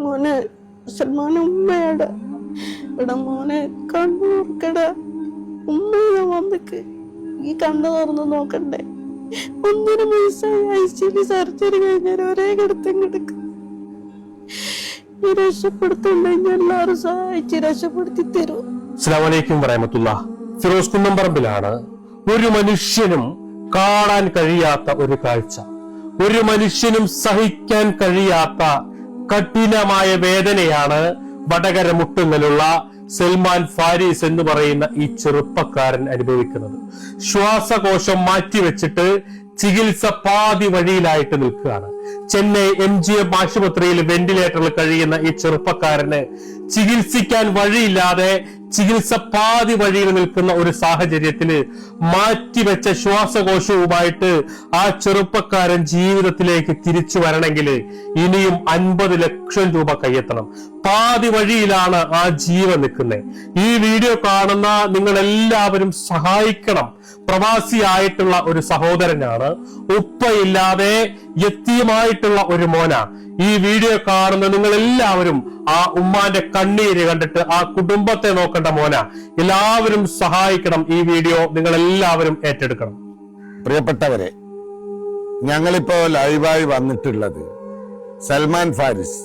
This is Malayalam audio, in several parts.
മോനെ സൽമാൻ ഉമ്മയുടെ. ഇവിടെ മോനെ കണ്ണൂർക്കട ഉമ്മയുടെ വന്നിക്ക്. ഈ കണ്ണു തുറന്ന് നോക്കണ്ടേ. ഒന്നര വയസ്സായി ഐ സി ബി സർജറി കഴിഞ്ഞാൽ ഒരേ കിടത്തും കിടക്കും. ഈ രക്ഷപ്പെടുത്തുണ്ടെങ്കിൽ എല്ലാവരും സഹായിച്ച് രക്ഷപ്പെടുത്തി തരും. അസ്സലാമലൈക്കും വറഹമത്തുള്ള ഫിറോസ് കുന്നംപറമ്പിലാണ് ഒരു മനുഷ്യനും കാണാൻ കഴിയാത്ത ഒരു കാഴ്ച. ഒരു മനുഷ്യനും സഹിക്കാൻ കഴിയാത്ത കഠിനമായ വേദനയാണ് വടകര മുട്ടുങ്ങലുള്ള സൽമാൻ ഫാരീസ് എന്ന് പറയുന്ന ഈ ചെറുപ്പക്കാരൻ അനുഭവിക്കുന്നത്. ശ്വാസകോശം മാറ്റിവെച്ചിട്ട് ചികിത്സ പാതി വഴിയിലായിട്ട് നിൽക്കുകയാണ്. ചെന്നൈ എം ജി എം ആശുപത്രിയിൽ വെന്റിലേറ്ററിൽ കഴിയുന്ന ഈ ചെറുപ്പക്കാരന് ചികിത്സിക്കാൻ വഴിയില്ലാതെ ചികിത്സ പാതി വഴിയിൽ നിൽക്കുന്ന ഒരു സാഹചര്യത്തിൽ മാറ്റിവെച്ച ശ്വാസകോശവുമായിട്ട് ആ ചെറുപ്പക്കാരൻ ജീവിതത്തിലേക്ക് തിരിച്ചു വരണമെങ്കിൽ ഇനിയും അൻപത് ലക്ഷം രൂപ കയ്യെത്തണം. പാതി വഴിയിലാണ് ആ ജീവൻ നിൽക്കുന്നത്. ഈ വീഡിയോ കാണുന്ന നിങ്ങൾ എല്ലാവരും സഹായിക്കണം. പ്രവാസിയായിട്ടുള്ള ഒരു സഹോദരനാണ്. ഉപ്പയില്ലാതെ യത്തിയുമായിട്ടുള്ള ഒരു മോന. ഈ വീഡിയോ കാണുന്ന നിങ്ങൾ എല്ലാവരും ആ ഉമ്മാന്റെ കണ്ണീര് കണ്ടിട്ട് ആ കുടുംബത്തെ നോക്കേണ്ട മോന. എല്ലാവരും സഹായിക്കണം ഈ വീഡിയോ നിങ്ങൾ എല്ലാവരും ഏറ്റെടുക്കണം. പ്രിയപ്പെട്ടവരെ ഞങ്ങളിപ്പോ ലൈവായി വന്നിട്ടുള്ളത് സൽമാൻ ഫാരിസ്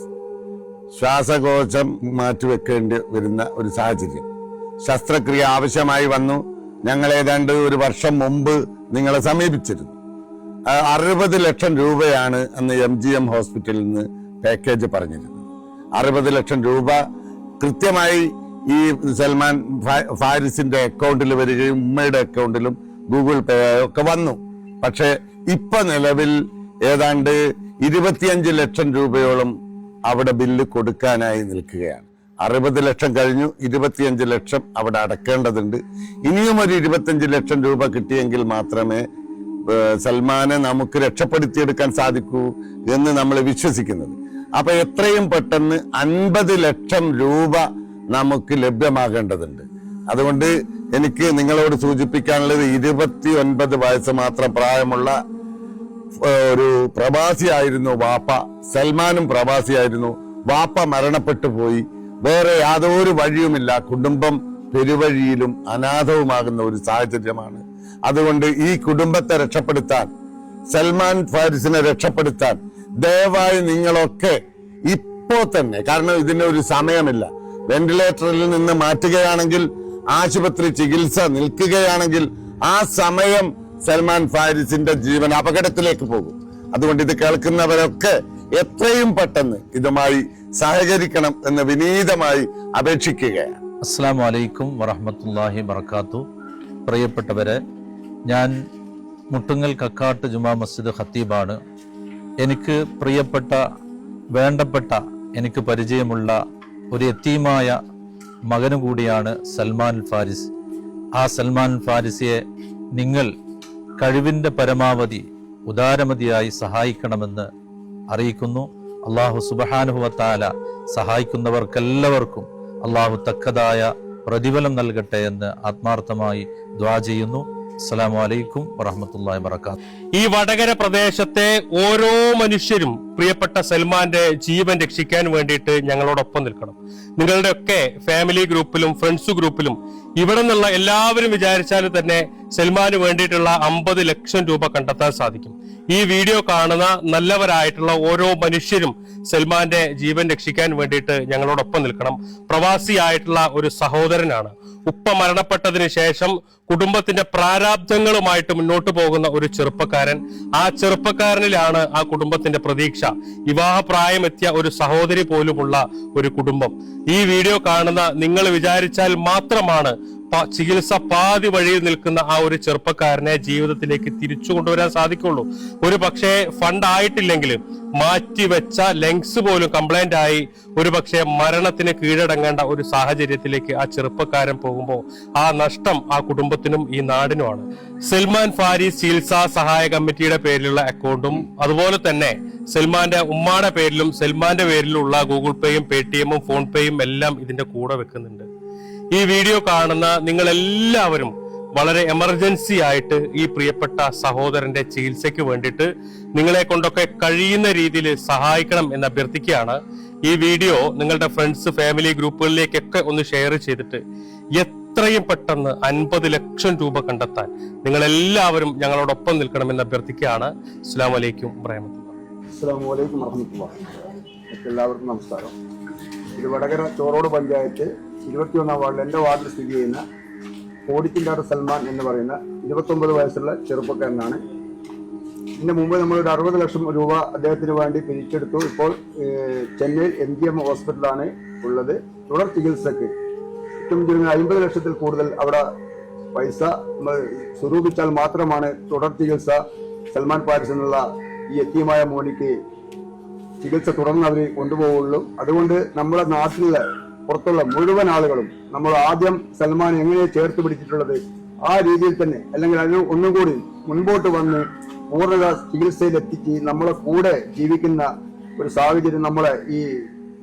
ശ്വാസകോശം മാറ്റിവെക്കേണ്ടി വരുന്ന ഒരു സാഹചര്യം. ശസ്ത്രക്രിയ ആവശ്യമായി വന്നു. ഞങ്ങൾ ഏതാണ്ട് ഒരു വർഷം മുമ്പ് നിങ്ങളെ സമീപിച്ചിരുന്നു. അറുപത് ലക്ഷം രൂപയാണ് അന്ന് എം ജി എം ഹോസ്പിറ്റലിൽ നിന്ന് പാക്കേജ് പറഞ്ഞിരുന്നത്. അറുപത് ലക്ഷം രൂപ കൃത്യമായി ഈ സൽമാൻ ഫാരിസിന്റെ അക്കൗണ്ടിൽ വരികയും ഉമ്മയുടെ അക്കൗണ്ടിലും ഗൂഗിൾ പേ ഒക്കെ വന്നു. പക്ഷെ ഇപ്പൊ നിലവിൽ ഏതാണ്ട് ഇരുപത്തിയഞ്ച് ലക്ഷം രൂപയോളം അവിടെ ബില്ല് കൊടുക്കാനായി നിൽക്കുകയാണ്. അറുപത് ലക്ഷം കഴിഞ്ഞു ഇരുപത്തിയഞ്ച് ലക്ഷം അവിടെ അടക്കേണ്ടതുണ്ട്. ഇനിയും ഒരു ഇരുപത്തിയഞ്ച് ലക്ഷം രൂപ കിട്ടിയെങ്കിൽ മാത്രമേ സൽമാനെ നമുക്ക് രക്ഷപ്പെടുത്തിയെടുക്കാൻ സാധിക്കൂ എന്ന് നമ്മൾ വിശ്വസിക്കുന്നത്. അപ്പൊ എത്രയും പെട്ടെന്ന് അൻപത് ലക്ഷം രൂപ നമുക്ക് ലഭ്യമാകേണ്ടതുണ്ട്. അതുകൊണ്ട് എനിക്ക് നിങ്ങളോട് സൂചിപ്പിക്കാനുള്ളത് ഇരുപത്തി ഒൻപത് വയസ്സ് മാത്രം പ്രായമുള്ള ഒരു പ്രവാസിയായിരുന്നു വാപ്പ. സൽമാനും പ്രവാസിയായിരുന്നു. വാപ്പ മരണപ്പെട്ടു പോയി. വേറെ യാതൊരു വഴിയുമില്ല. കുടുംബം പെരുവഴിയിലും അനാഥവുമാകുന്ന ഒരു സാഹചര്യമാണ്. അതുകൊണ്ട് ഈ കുടുംബത്തെ രക്ഷപ്പെടുത്താൻ സൽമാൻ ഫാരിസിനെ രക്ഷപ്പെടുത്താൻ ദയവായി നിങ്ങളൊക്കെ ഇപ്പോ തന്നെ കാരണം ഇതിന് ഒരു സമയമില്ല. വെന്റിലേറ്ററിൽ നിന്ന് മാറ്റുകയാണെങ്കിൽ ആശുപത്രി ചികിത്സ നിൽക്കുകയാണെങ്കിൽ ആ സമയം സൽമാൻ ഫാരിസിന്റെ ജീവൻ അപകടത്തിലേക്ക് പോകും. അതുകൊണ്ട് ഇത് കേൾക്കുന്നവരൊക്കെ എത്രയും പെട്ടെന്ന് ഇതുമായി സഹകരിക്കണം എന്ന് വിനീതമായി അപേക്ഷിക്കുകയാണ്. അസ്സാം വലൈക്കും വറഹമത്തല്ലാഹി വർക്കാത്തു പ്രിയപ്പെട്ടവരെ ഞാൻ മുട്ടുങ്ങൽ കക്കാട്ട് ജുമാ മസ്ജിദ് ഖത്തീബാണ്. എനിക്ക് പ്രിയപ്പെട്ട വേണ്ടപ്പെട്ട എനിക്ക് പരിചയമുള്ള ഒരു എത്തീമായ മകനു കൂടിയാണ് സൽമാൻ ഫാരിസ്. ആ സൽമാൻ ഫാരിസിയെ നിങ്ങൾ കഴിവിന്റെ പരമാവധി ഉദാരമതിയായി സഹായിക്കണമെന്ന് അറിയിക്കുന്നു. അള്ളാഹു സുബഹാനുഭവത്താല സഹായിക്കുന്നവർക്കെല്ലാവർക്കും അള്ളാഹു തക്കതായ പ്രതിഫലം നൽകട്ടെ എന്ന് ആത്മാർത്ഥമായി ദ്വാ ചെയ്യുന്നു. അസ്സലാമു അലൈക്കും വറഹമത്തല്ലാഹി വബറകാത്ത് ഈ വടകര പ്രദേശത്തെ ഓരോ മനുഷ്യരും പ്രിയപ്പെട്ട സൽമാന്റെ ജീവൻ രക്ഷിക്കാൻ വേണ്ടിയിട്ട് ഞങ്ങളോടൊപ്പം നിൽക്കണം. നിങ്ങളുടെ ഒക്കെ ഫാമിലി ഗ്രൂപ്പിലും ഫ്രണ്ട്സ് ഗ്രൂപ്പിലും ഇവിടെ നിന്നുള്ള എല്ലാവരും വിചാരിച്ചാൽ തന്നെ സൽമാന് വേണ്ടിയിട്ടുള്ള അമ്പത് ലക്ഷം രൂപ കണ്ടെത്താൻ സാധിക്കും. ഈ വീഡിയോ കാണുന്ന നല്ലവരായിട്ടുള്ള ഓരോ മനുഷ്യരും സൽമാന്റെ ജീവൻ രക്ഷിക്കാൻ വേണ്ടിയിട്ട് ഞങ്ങളോടൊപ്പം നിൽക്കണം. പ്രവാസിയായിട്ടുള്ള ഒരു സഹോദരനാണ്. ഉപ്പ മരണപ്പെട്ടതിന് ശേഷം കുടുംബത്തിന്റെ പ്രാരാബ്ദങ്ങളുമായിട്ട് മുന്നോട്ട് പോകുന്ന ഒരു ചെറുപ്പക്കാരൻ. ആ ചെറുപ്പക്കാരനിലാണ് ആ കുടുംബത്തിന്റെ പ്രതീക്ഷ. വിവാഹപ്രായമെത്തിയ ഒരു സഹോദരി പോലുമുള്ള ഒരു കുടുംബം. ഈ വീഡിയോ കാണുന്ന നിങ്ങൾ വിചാരിച്ചാൽ മാത്രമാണ് ചികിത്സ പാതി വഴിയിൽ നിൽക്കുന്ന ആ ഒരു ചെറുപ്പക്കാരനെ ജീവിതത്തിലേക്ക് തിരിച്ചു കൊണ്ടുവരാൻ സാധിക്കുള്ളൂ. ഒരു പക്ഷേ ഫണ്ട് ആയിട്ടില്ലെങ്കിൽ മാറ്റിവെച്ച ലെങ്സ് പോലും കംപ്ലൈന്റ് ആയി. ഒരുപക്ഷെ മരണത്തിന് കീഴടങ്ങേണ്ട ഒരു സാഹചര്യത്തിലേക്ക് ആ ചെറുപ്പക്കാരൻ പോകുമ്പോൾ ആ നഷ്ടം ആ കുടുംബത്തിനും ഈ നാടിനുമാണ്. സൽമാൻ ഫാരിസ് ചികിത്സാ സഹായ കമ്മിറ്റിയുടെ പേരിലുള്ള അക്കൗണ്ടും അതുപോലെ തന്നെ സൽമാന്റെ ഉമ്മാടെ പേരിലും സൽമാന്റെ പേരിലുള്ള ഗൂഗിൾ പേയും പേ ടി എമ്മും ഫോൺ പേയും എല്ലാം ഇതിന്റെ കൂടെ വെക്കുന്നുണ്ട്. ഈ വീഡിയോ കാണുന്ന നിങ്ങൾ എല്ലാവരും വളരെ എമർജൻസി ആയിട്ട് ഈ പ്രിയപ്പെട്ട സഹോദരന്റെ ചികിത്സയ്ക്ക് വേണ്ടിയിട്ട് നിങ്ങളെ കൊണ്ടൊക്കെ കഴിയുന്ന രീതിയിൽ സഹായിക്കണം എന്ന് അഭ്യർത്ഥിക്കുകയാണ്. ഈ വീഡിയോ നിങ്ങളുടെ ഫ്രണ്ട്സ് ഫാമിലി ഗ്രൂപ്പുകളിലേക്കൊക്കെ ഒന്ന് ഷെയർ ചെയ്തിട്ട് എത്രയും പെട്ടെന്ന് അൻപത് ലക്ഷം രൂപ കണ്ടെത്താൻ നിങ്ങൾ എല്ലാവരും ഞങ്ങളോടൊപ്പം നിൽക്കണമെന്ന് അഭ്യർത്ഥിക്കുകയാണ്. അസ്സാം വലൈക്കും വറഹമത്തുള്ള എല്ലാവർക്കും നമസ്കാരം. ഇത് വടകര ചോറോട് പഞ്ചായത്ത് ഇരുപത്തിയൊന്നാം വാർഡിൽ എന്റെ വാർഡിൽ സ്ഥിതി ചെയ്യുന്ന കോടിച്ചില്ലാട് സൽമാൻ എന്ന് പറയുന്ന ഇരുപത്തൊമ്പത് വയസ്സുള്ള ചെറുപ്പക്കാരനാണ്. ഇതിന് മുമ്പ് ഒരു അറുപത് ലക്ഷം രൂപ അദ്ദേഹത്തിന് വേണ്ടി പിരിച്ചെടുത്തു. ഇപ്പോൾ ചെന്നൈ എം ജി എം ഹോസ്പിറ്റലാണ് ഉള്ളത്. തുടർ ചികിത്സക്ക് ഏറ്റവും ചുരുങ്ങിയ അമ്പത് ലക്ഷത്തിൽ കൂടുതൽ അവിടെ പൈസ സ്വരൂപിച്ചാൽ മാത്രമാണ് തുടർ ചികിത്സ സൽമാൻ പാരിസ് എന്നുള്ള ഈ എത്തിയമായ മോനിക്ക് ചികിത്സ തുടർന്ന് അവർ കൊണ്ടുപോകുള്ളൂ അതുകൊണ്ട് നമ്മുടെ നാട്ടിലെ പുറത്തുള്ള മുഴുവൻ ആളുകളും നമ്മൾ ആദ്യം സൽമാൻ എങ്ങനെ ചേർത്ത് പിടിച്ചിട്ടുള്ളത് ആ രീതിയിൽ തന്നെ അല്ലെങ്കിൽ അതിന് ഒന്നും കൂടി മുൻപോട്ട് വന്ന് പൂർണ ചികിത്സയിൽ എത്തിച്ച് നമ്മളെ കൂടെ ജീവിക്കുന്ന ഒരു സാഹചര്യം നമ്മളെ ഈ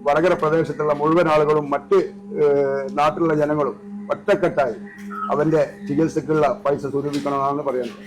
വടകര പ്രദേശത്തുള്ള മുഴുവൻ ആളുകളും മറ്റ് നാട്ടിലുള്ള ജനങ്ങളും ഒറ്റക്കെട്ടായി അവന്റെ ചികിത്സക്കുള്ള പൈസ സ്വരൂപിക്കണമെന്നാണ് പറയുന്നത്.